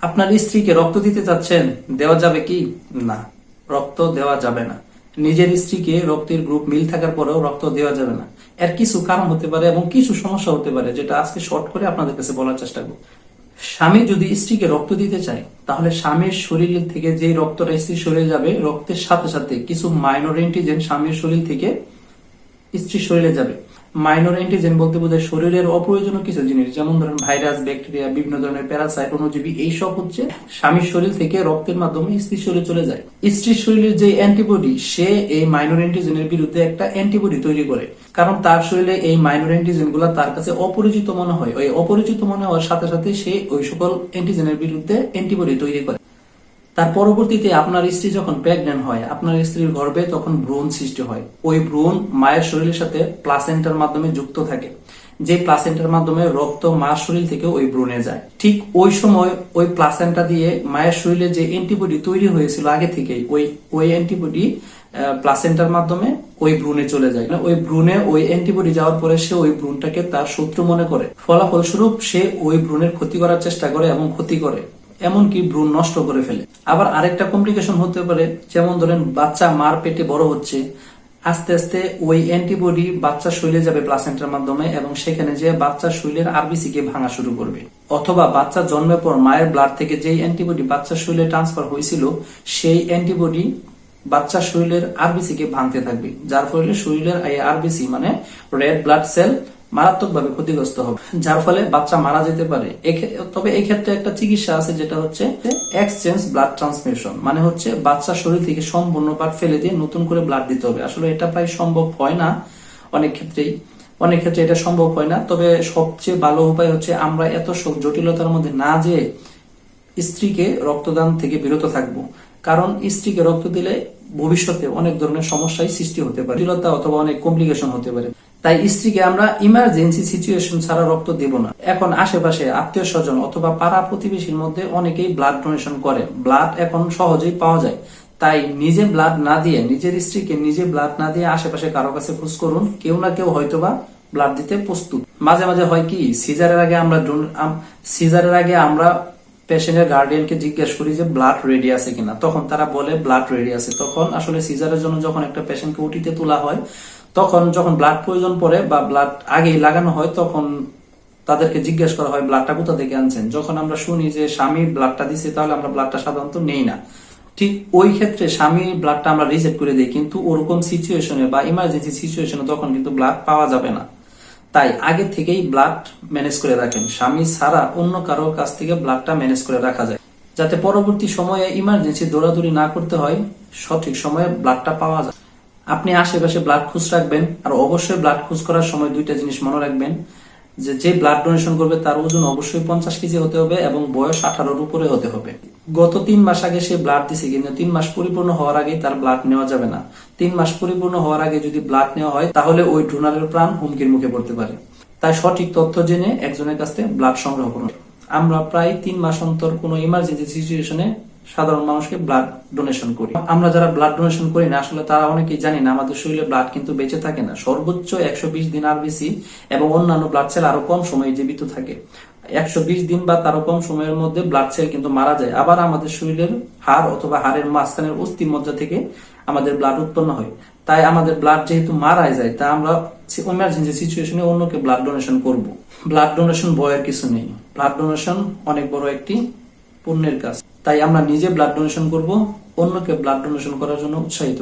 আপনার স্ত্রীকে রক্ত দিতে চাচ্ছেন দেওয়া যাবে কি? না। রক্ত দেওয়া যাবে না। নিজের স্ত্রীকে রক্তের গ্রুপ মিল থাকার পরেও রক্ত দেওয়া যাবে না। এর কিছু কারণ হতে পারে এবং কিছু সমস্যা হতে পারে, যেটা আজকে শর্ট করে আপনাদের কাছে বলার চেষ্টা করব। স্বামী যদি স্ত্রীকে রক্ত দিতে চায়, তাহলে স্বামীর শরীর থেকে যে রক্তটা স্ত্রীর শরীরে যাবে, রক্তের সাথে সাথে কিছু মাইনর এন্টিজেন স্বামীর শরীর থেকে স্ত্রীর শরীরে যাবে। মাইনর অ্যান্টিজেন বলতে বোঝায় শরীরের অপ্রয়োজনীয় কিছু জিনিস, যেমন ধরেন ভাইরাস, ব্যাকটেরিয়া, বিভিন্ন ধরনের প্যারাসাইট অনুজীবী এইসব হচ্ছে স্বামীর শরীর থেকে রক্তের মাধ্যমে স্ত্রীর শরীরে চলে যায়। স্ত্রীর শরীরের যে অ্যান্টিবডি সে এই মাইনর অ্যান্টিজেনের বিরুদ্ধে একটা অ্যান্টিবডি তৈরি করে। কারণ তার শরীরে এই মাইনর অ্যান্টিজেনগুলা তার কাছে অপরিচিত মনে হয়। ওই অপরিচিত মনে হওয়ার সাথে সাথে সে ওই সকল অ্যান্টিজেনের বিরুদ্ধে অ্যান্টিবডি তৈরি করে। তার পরবর্তীতে আপনার স্ত্রী যখন প্রেগনেন্ট হয়, আপনার স্ত্রীর গর্ভে তখন ভ্রূণ সৃষ্টি হয়। ওই ভ্রূণ মায়ের শরীরের সাথে প্লাসেন্টার মাধ্যমে যুক্ত থাকে। যে প্লাসেন্টার মাধ্যমে রক্ত মার শরীর থেকে ওই ভ্রূণে যায়। ঠিক ওই সময় ওই প্লাসেন্টা দিয়ে মায়ের শরীরে যে অ্যান্টিবডি তৈরি হয়েছিল আগে থেকেই, ওই ওই অ্যান্টিবডি প্লাসেন্টার মাধ্যমে ওই ভ্রূণে চলে যায়। ওই ভ্রূণে ওই অ্যান্টিবডি যাওয়ার পরে সে ওই ভ্রূণটাকে তার শত্রু মনে করে। ফলাফলস্বরূপ সে ওই ভ্রূণের ক্ষতি করার চেষ্টা করে এবং ক্ষতি করে। এমনকি ভ্রূণ নষ্ট করে ফেলে। আবার আরেকটা কমপ্লিকেশন হতে পারে, যেমন ধরেন বাচ্চা মার পেটে বড় হচ্ছে, আস্তে আস্তে ওই অ্যান্টিবডি বাচ্চা শরীরে যাবে প্লাসেন্টার মাধ্যমে এবং সেখানে যে বাচ্চা শরীরের আরবিসি কে ভাঙা শুরু করবে। অথবা বাচ্চা জন্মের পর মায়ের ব্লাড থেকে যেই অ্যান্টিবডি বাচ্চার শরীরে ট্রান্সফার হয়েছিল, সেই অ্যান্টিবডি বাচ্চার শরীরের আরবিসি কে ভাঙতে থাকবে। যার ফলে শরীরের আরবিসি মানে রেড ব্লাড সেল মারাত্মকভাবে ক্ষতিগ্রস্ত হবে, যার ফলে বাচ্চা মারা যেতে পারে। তবে এই ক্ষেত্রে একটা চিকিৎসা আছে যেটা হচ্ছে এক্সচেঞ্জ ব্লাড ট্রান্সমিশন মানে হচ্ছে বাচ্চার শরীর থেকে সম্পূর্ণ পার্ট ফেলে দিয়ে নতুন করে ব্লাড দিতে হবে। আসলে এটা প্রায় সম্ভব হয় না অনেক ক্ষেত্রেই। অনেক ক্ষেত্রে এটা সম্ভব হয় না, তবে সবচেয়ে ভালো উপায় হচ্ছে আমরা এত জটিলতার মধ্যে না যেয়ে স্ত্রীকে রক্তদান থেকে বিরত থাকব। কারণ স্ত্রীকে রক্ত দিলে ভবিষ্যতে অনেক ধরনের সমস্যায় সৃষ্টি হতে পারে। জটিলতা অথবা অনেক কমপ্লিকেশন হতে পারে। তাই স্ত্রীকে আমরা ইমার্জেন্সি সিচুয়েশন ছাড়া রক্ত দেব না। এখন আশেপাশে আত্মীয় স্বজন অথবা পাড়া প্রতিবেশীর মধ্যে অনেকেই ব্লাড ডোনেশন করে। ব্লাড এখন সহজেই পাওয়া যায়। তাই নিজে ব্লাড না দিয়ে, নিজের স্ত্রীকে নিজে ব্লাড না দিয়ে আশেপাশে কারও কাছে খোঁজ করুন। কেউ না কেউ হয়তোবা ব্লাড দিতে প্রস্তুত। মাঝে মাঝে হয় কি, সিজারের আগে আমরা সিজারের আগে আমরা পেশেন্টের গার্ডিয়ানকে জিজ্ঞেস করি যে ব্লাড রেডি আছে কিনা। তখন তারা বলে ব্লাড রেডি আছে। তখন আসলে সিজারের জন্য যখন একটা পেশেন্টকে উঠিতে তোলা হয় তখন যখন ব্লাড প্রয়োজন পড়ে বা ব্লাড আগেই লাগানো হয়, তখন তাদেরকে জিজ্ঞেস করা হয় ব্লাডটা কোথা থেকে আনছেন? যখন আমরা শুনি যে স্বামী ব্লাডটা দিছে, তাহলে আমরা ব্লাডটা সাধারণত নেই না। ঠিক ওই ক্ষেত্রে স্বামী ব্লাডটা আমরা রিজেক্ট করে দিই, কিন্তু ওরকম সিচুয়েশনে বা ইমার্জেন্সি সিচুয়েশনে তখন কিন্তু ব্লাড পাওয়া যাবে না। তাই আগে থেকেই ব্লাড ম্যানেজ করে রাখেন। স্বামী ছাড়া অন্য কারও কাছ থেকে ব্লাডটা ম্যানেজ করে রাখা যায়। যাতে পরবর্তী সময়ে ইমার্জেন্সি দৌড়াদৌড়ি না করতে হয়, সঠিক সময়ে ব্লাডটা পাওয়া যায়। আপনি আশেপাশে ব্লাড খুঁজ রাখবেন আর অবশ্যই ব্লাড খুঁজ করার সময় দুইটা জিনিস মনে রাখবেন, যে যে ব্লাড ডোনেশন করবে তার ওজন অবশ্যই পঞ্চাশ কেজি হতে হবে এবং বয়স আঠারোর উপরে হতে হবে। গত তিন মাস আগে সে ব্লাড দিছে, কিন্তু তিন মাস পরিপূর্ণ হওয়ার আগে তার ব্লাড নেওয়া যাবে না। তিন মাস পরিপূর্ণ হওয়ার আগে যদি ব্লাড নেওয়া হয়, তাহলে ওই ডোনারের প্রাণ হুমকির মুখে পড়তে পারে। তাই সঠিক তথ্য জেনে একজনের কাছ ব্লাড সংগ্রহ করুন। আমরা প্রায় তিন মাস অন্তর কোনো ইমার্জেন্সি সিচুয়েশনে সাধারণ মানুষকে ব্লাড ডোনেশন করি। আমরা যারা ব্লাড ডোনেশন করি না, আসলে তারা অনেকেই জানি না, আমাদের শরীরে ব্লাড কিন্তু বেঁচে থাকে না। সর্বোচ্চ একশো বিশ দিন আর বেশি এবং অন্যান্য ব্লাড সেল আরও কম সময়ে জীবিত থাকে। একশো বিশ দিন বা তারও কম সময়ের মধ্যে ব্লাড সেল কিন্তু মারা যায়। আবার আমাদের শরীরের হাড় অথবা হাড়ের মাঝখানের অস্থি মজ্জা থেকে আমাদের ব্লাড উৎপন্ন হয়। তাই আমাদের ব্লাড যেহেতু মারা যায়, তা আমরা ইমার্জেন্সি সিচুয়েশনে অন্যকে ব্লাড ডোনেশন করব। ব্লাড ডোনেশন বয়ের কিছু নেই। ব্লাড ডোনেশন অনেক বড় একটি পুণ্যের কাজ। তাই আমরা নিজে ব্লাড ডোনেশন করব অন্যকে ব্লাড ডোনেশন করার জন্য উৎসাহিত